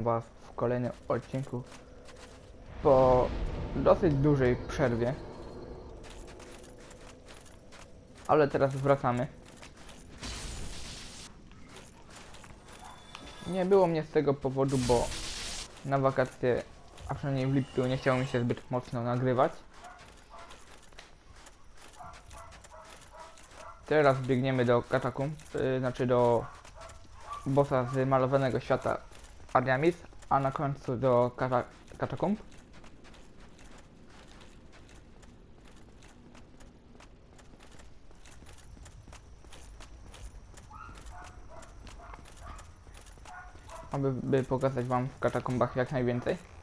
Was w kolejnym odcinku po dosyć dużej przerwie. Ale teraz wracamy. Nie było mnie z tego powodu, bo na wakacje, a przynajmniej w lipcu, nie chciało mi się zbyt mocno nagrywać. Teraz biegniemy do katakumb, yy, znaczy do bossa z malowanego świata Ariamis, a na końcu do kata katakumb. Aby by pokazać wam w katakumbach jak najwięcej.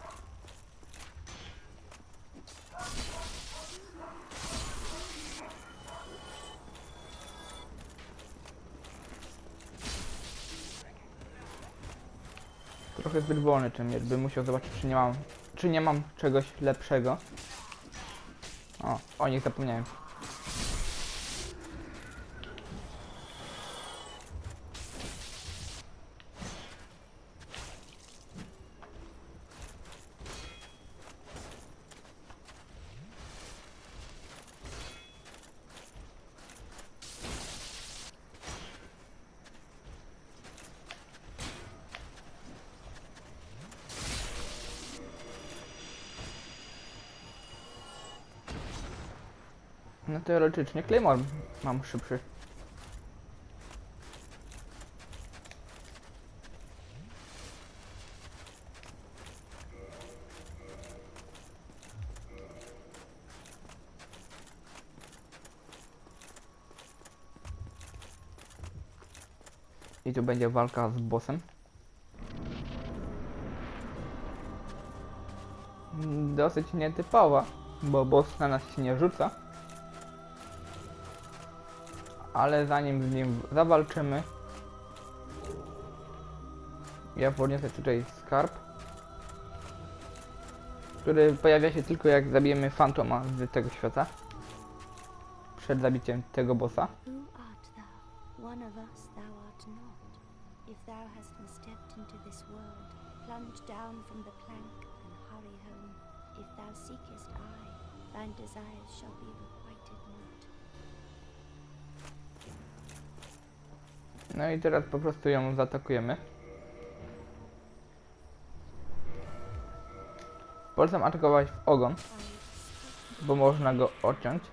Zbyt wolny ten miecz, bym musiał zobaczyć czy nie mam, czy nie mam czegoś lepszego. O, o nich zapomniałem. No teoretycznie Claymore mam szybszy. I tu będzie walka z bossem. Dosyć nietypowa, bo boss na nas się nie rzuca. Ale zanim z nim zawalczymy, ja podniosę tutaj skarb, który pojawia się tylko jak zabijemy fantoma z tego świata. Przed zabiciem tego bossa. Desires shall be No i teraz po prostu ją zaatakujemy. Polecam atakować w ogon, bo można go odciąć.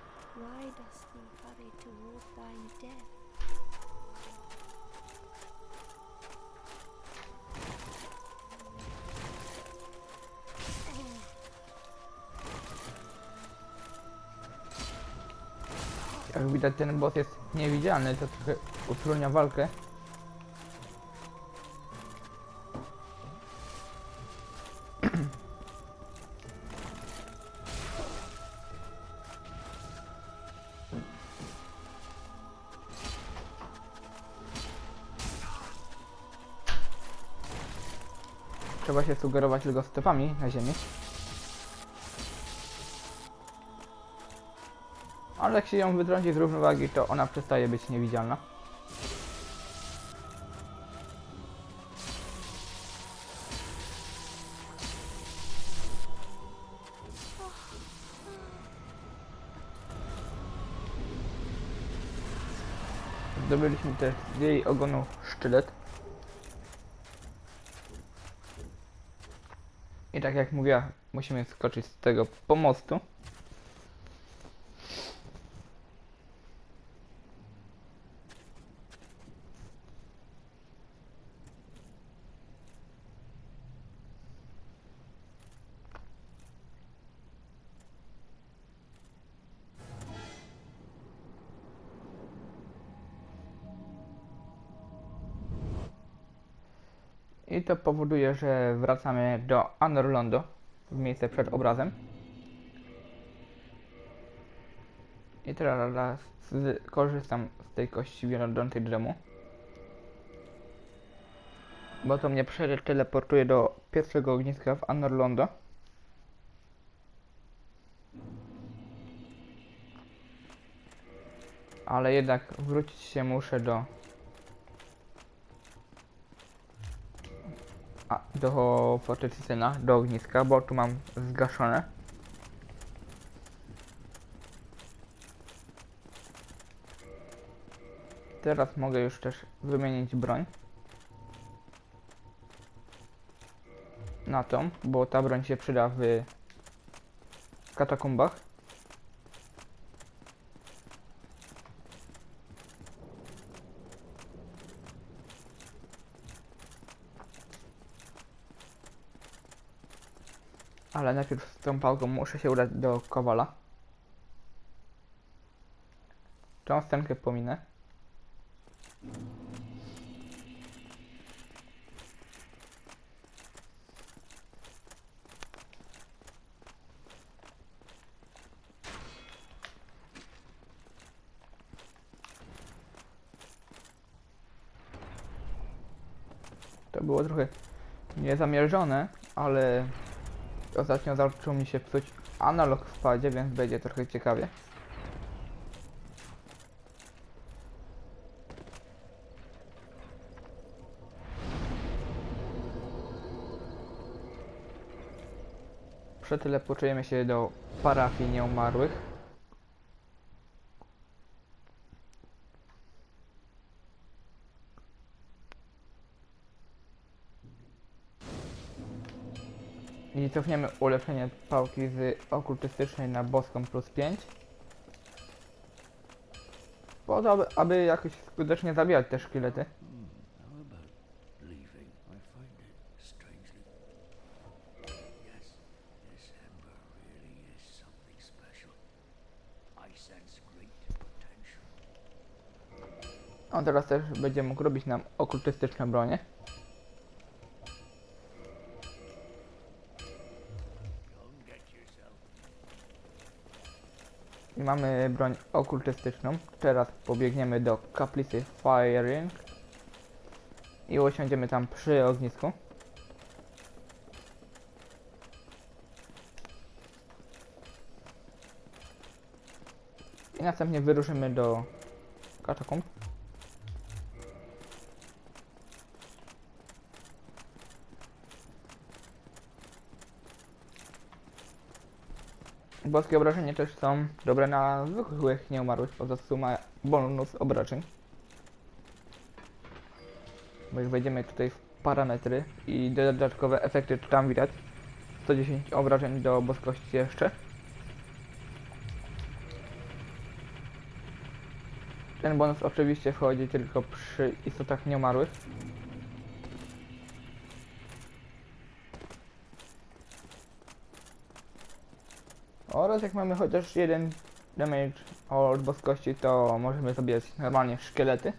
Jak widać ten boss jest niewidzialny, to trochę utrudnia walkę. Trzeba się sugerować tylko stopami na ziemi. Jak się ją wytrąci z równowagi, to ona przestaje być niewidzialna. Zdobyliśmy też z jej ogonu sztylet. I tak jak mówiła, musimy skoczyć z tego pomostu. I to powoduje, że wracamy do Anorlondo, w miejsce przed obrazem. I teraz korzystam z tej kości wiodącej drzemu. Bo to mnie przeteleportuje do pierwszego ogniska w Anorlondo. Ale jednak wrócić się muszę do a, do fortecy syna, do ogniska, bo tu mam zgaszone. Teraz mogę już też wymienić broń. Na tą, bo ta broń się przyda w katakumbach. Ale najpierw tą pałką muszę się udać do Kowala. Tą scenkę pominę. To było trochę niezamierzone, ale ostatnio zaczął mi się psuć analog w padzie, więc będzie trochę ciekawie. Przeteleportujemy się do parafii nieumarłych. I cofniemy ulepszenie pałki z okultystycznej na boską plus 5. Po to, aby, aby jakoś skutecznie zabijać te szkielety. On teraz też będzie mógł robić nam okultystyczne bronie. Mamy broń okultystyczną. Teraz pobiegniemy do kaplicy Firing. I usiądziemy tam przy ognisku. I następnie wyruszymy do katakumb. Boskie obrażenia też są dobre na zwykłych nieumarłych, po prostu ma bonus obrażeń. Bo wejdziemy tutaj w parametry i dodatkowe efekty, to tam widać 110 obrażeń do boskości jeszcze. Ten bonus oczywiście wchodzi tylko przy istotach nieumarłych. Oraz jak mamy chociaż jeden damage od boskości, to możemy zabijać normalnie szkielety.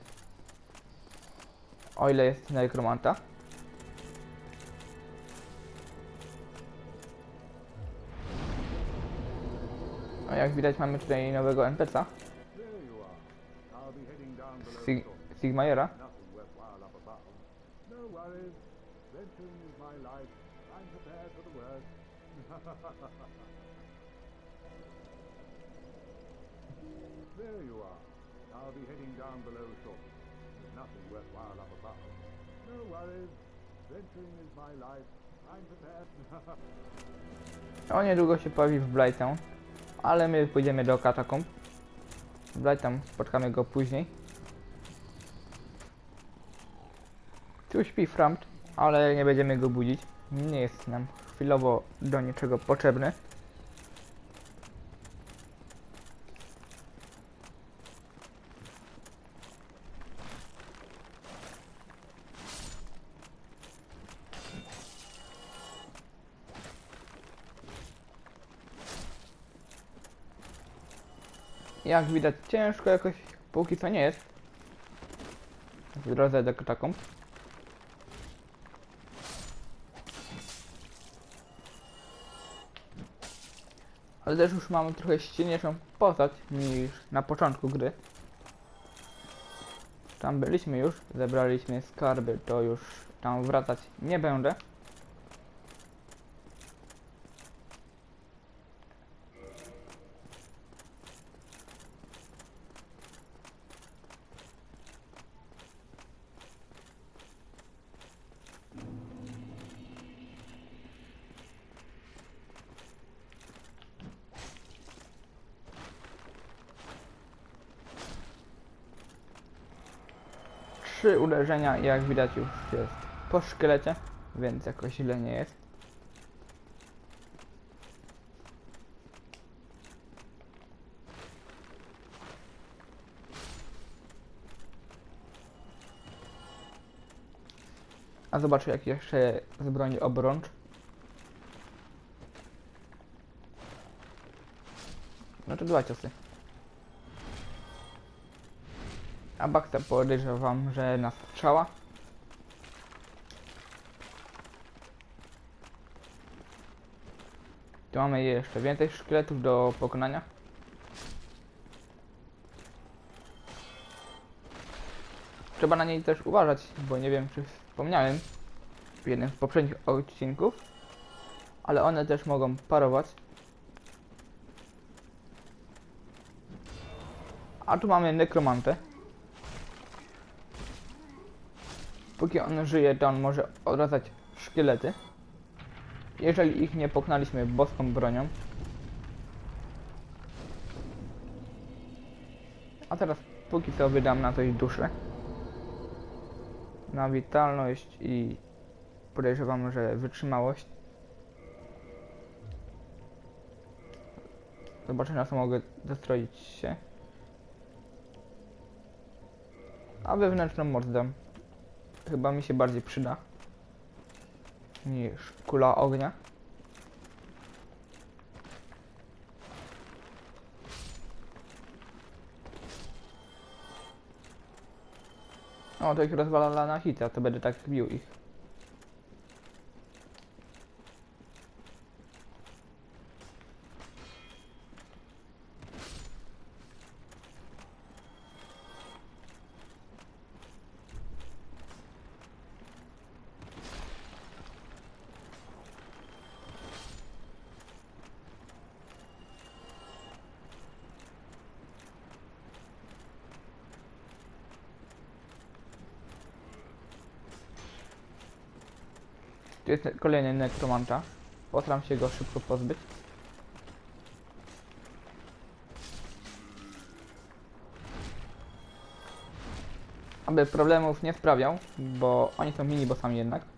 O ile jest nekromanta. A jak widać mamy tutaj nowego NPC'a, There you there you are. I'll be heading down below shortly. There's nothing worthwhile up above. No worries. Venturing is my life. I'm prepared. On niedługo się pojawi w Blighttown, ale my pójdziemy do katakumb. W Blighttown spotkamy go później. Tu śpi Frampt, ale nie będziemy go budzić. Nie jest nam chwilowo do niczego potrzebny. Jak widać ciężko jakoś póki co nie jest. W drodze do. Ale też już mamy trochę silniejszą postać niż na początku gry. Tam byliśmy już, zebraliśmy skarby, to już tam wracać nie będę. I jak widać już jest po szkielecie, więc jakoś źle nie jest. A zobaczę jak jeszcze z broni obrącz. No to dwa ciosy. A Bakta podejrzewam, że nas strzała. Tu mamy jeszcze więcej szkieletów do pokonania. Trzeba na niej też uważać, bo nie wiem czy wspomniałem w jednym z poprzednich odcinków, ale one też mogą parować. A tu mamy nekromantę. Póki on żyje, to on może odradzać szkielety. Jeżeli ich nie pokonaliśmy boską bronią. A teraz póki co wydam na coś duszę. Na witalność i podejrzewam, że wytrzymałość. Zobaczę na co mogę dostroić się. A wewnętrzną moc dam. Chyba mi się bardziej przyda. Niż kula ognia. O, to ich rozwala na hita, to będę tak bił ich. Tu jest kolejny nekromanta. Postaram się go szybko pozbyć. Aby problemów nie sprawiał, bo oni są mini bossami jednak.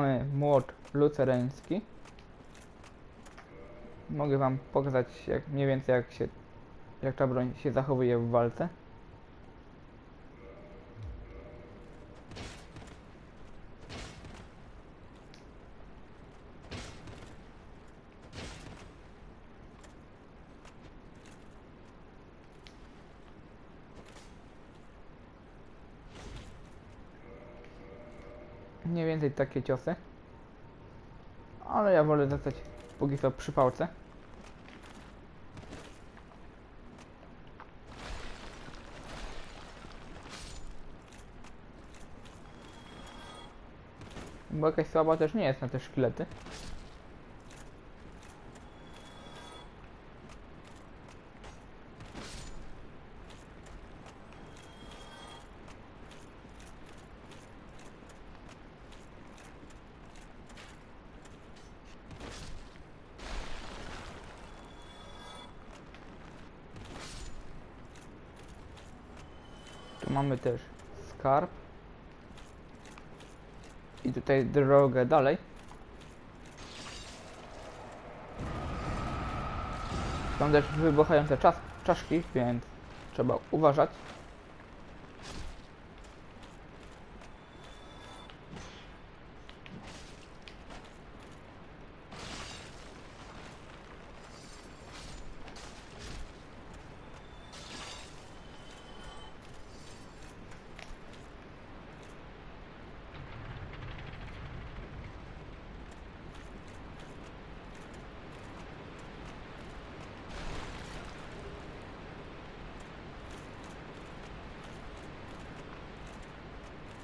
Mamy młot lucereński. Mogę wam pokazać jak, mniej więcej jak się jak ta broń się zachowuje w walce. Mniej więcej takie ciosy. Ale ja wolę zostać póki co przy pałce. Bo jakaś słaba też nie jest na te szkielety. Też skarb. I tutaj drogę dalej. Są też wybuchające czas czaszki, więc trzeba uważać.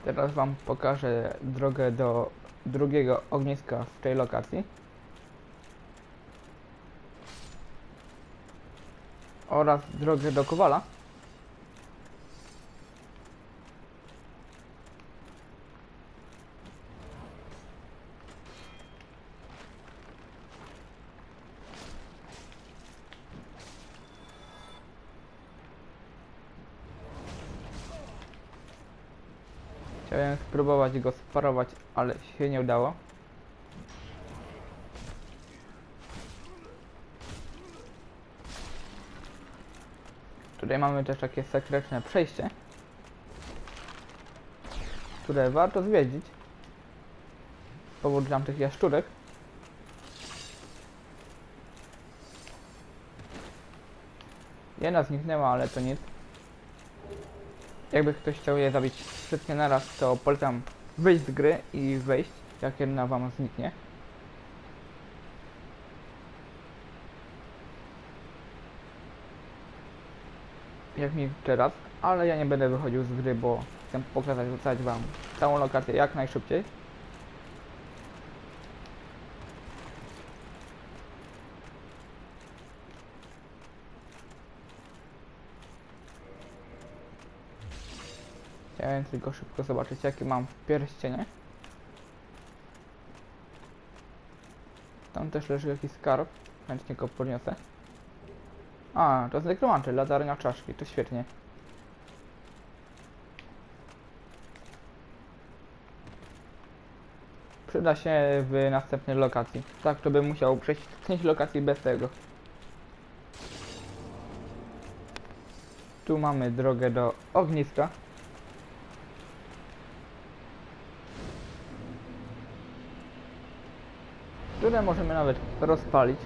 Teraz wam pokażę drogę do drugiego ogniska w tej lokacji. Oraz drogę do Kowala. Chciałem spróbować go sparować, ale się nie udało. Tutaj mamy też takie sekretne przejście, które warto zwiedzić. Z powodu tamtych jaszczurek. Jedna zniknęła, ale to nic. Jakby ktoś chciał je zabić wszystkie naraz, to polecam wyjść z gry i wejść, jak jedna wam zniknie. Jak mi teraz, ale ja nie będę wychodził z gry, bo chcę pokazać wam całą lokację jak najszybciej. Chciałem tylko szybko zobaczyć jakie mam pierścienie. Tam też leży jakiś skarb. Chętnie go podniosę. A, to jest nekromanty, latarnia czaszki, to świetnie. Przyda się w następnej lokacji. Tak, to bym musiał przejść 5 lokacji bez tego. Tu mamy drogę do ogniska. Które możemy nawet rozpalić.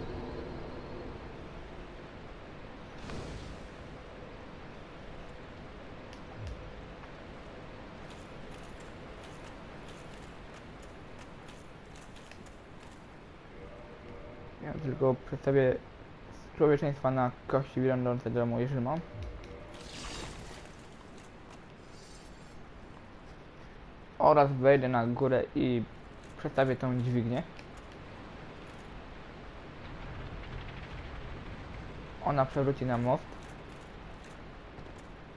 Ja tylko przedstawię człowieczeństwa na kości wyglądające domu, jeżeli mam. Oraz wejdę na górę i przedstawię tą dźwignię. Ona przewróci na most.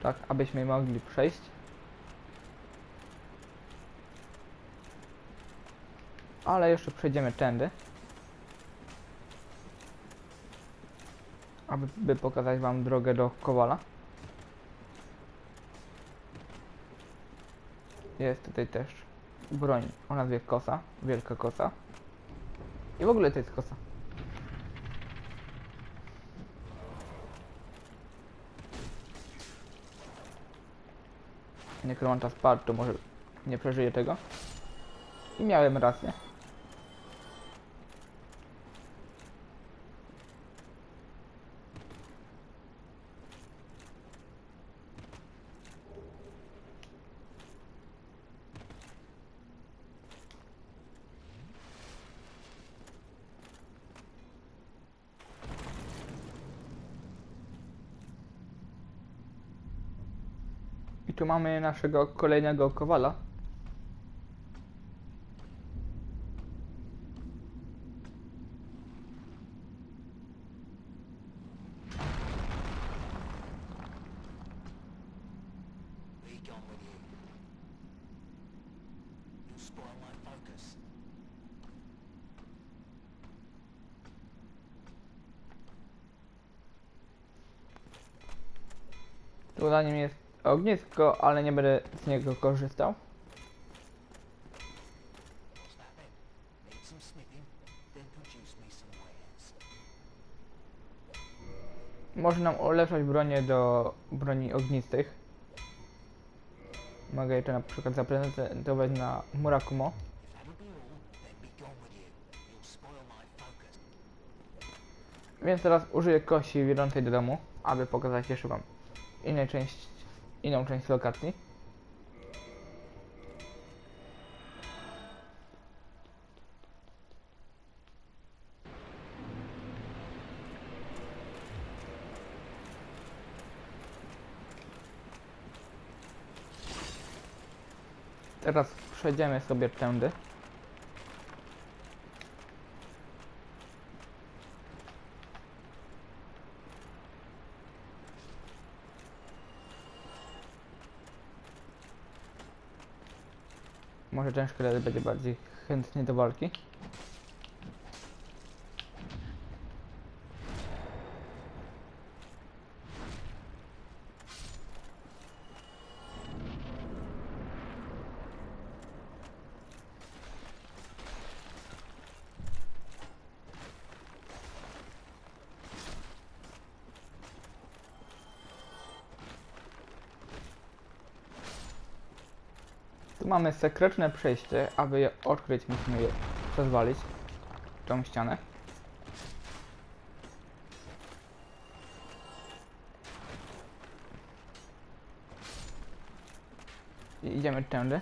Tak, abyśmy mogli przejść. Ale jeszcze przejdziemy tędy. Aby by pokazać wam drogę do Kowala. Jest tutaj też broń o nazwie Kosa, wielka kosa. I w ogóle to jest kosa. Nekromanta spadł, to może nie przeżyje tego. I miałem rację. Tu mamy naszego kolejnego kowala. Tu za nim jest ognisko, ale nie będę z niego korzystał. Może nam ulepszać bronię do broni ognistych. Mogę je to na przykład zaprezentować na Murakumo. Więc teraz użyję kości wiodącej do domu, aby pokazać jeszcze wam innej część, inną część lokacji. Teraz przejdziemy sobie tędy. Może ten szkielet będzie bardziej chętny do walki. Tu mamy sekretne przejście, aby je odkryć musimy je rozwalić. Tą ścianę. I idziemy tędy.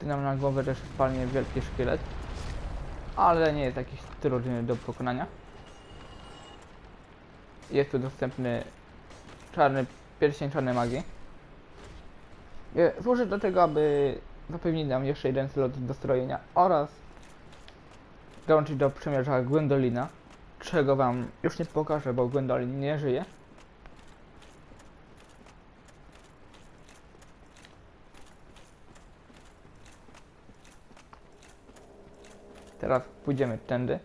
Tu nam na głowę też spadnie wielki szkielet. Ale nie jest jakiś trudny do pokonania. Jest tu dostępny czarny pierścień czarnej magii. E, Służy do tego, aby zapewnić nam jeszcze jeden slot do strojenia oraz dołączyć do przymierza Gwendolina, czego wam już nie pokażę, bo Gwendolin nie żyje. Teraz pójdziemy tędy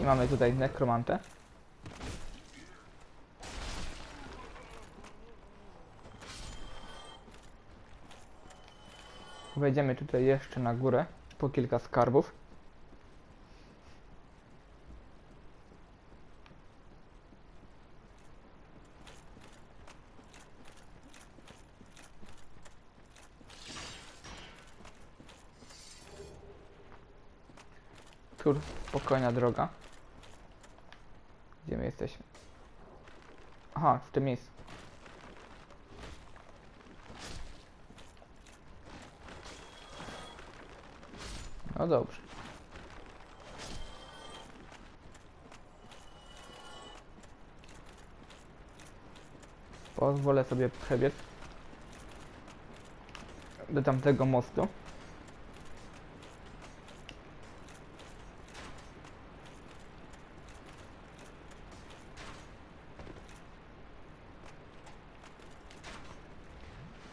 i mamy tutaj nekromantę. Wejdziemy tutaj jeszcze na górę po kilka skarbów. Tu spokojna droga. Gdzie my jesteśmy? Aha, w tym miejscu. No dobrze. Pozwolę sobie przebiec do tamtego mostu.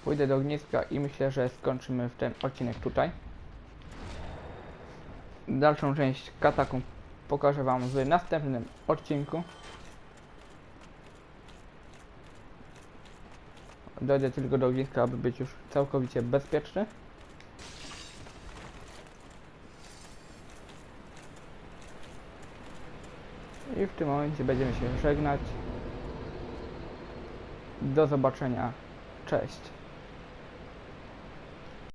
Pójdę do ogniska i myślę, że skończymy w ten odcinek tutaj. Dalszą część katakumb pokażę Wam w następnym odcinku. Dojdę tylko do ogniska, aby być już całkowicie bezpieczny. I w tym momencie będziemy się żegnać. Do zobaczenia. Cześć.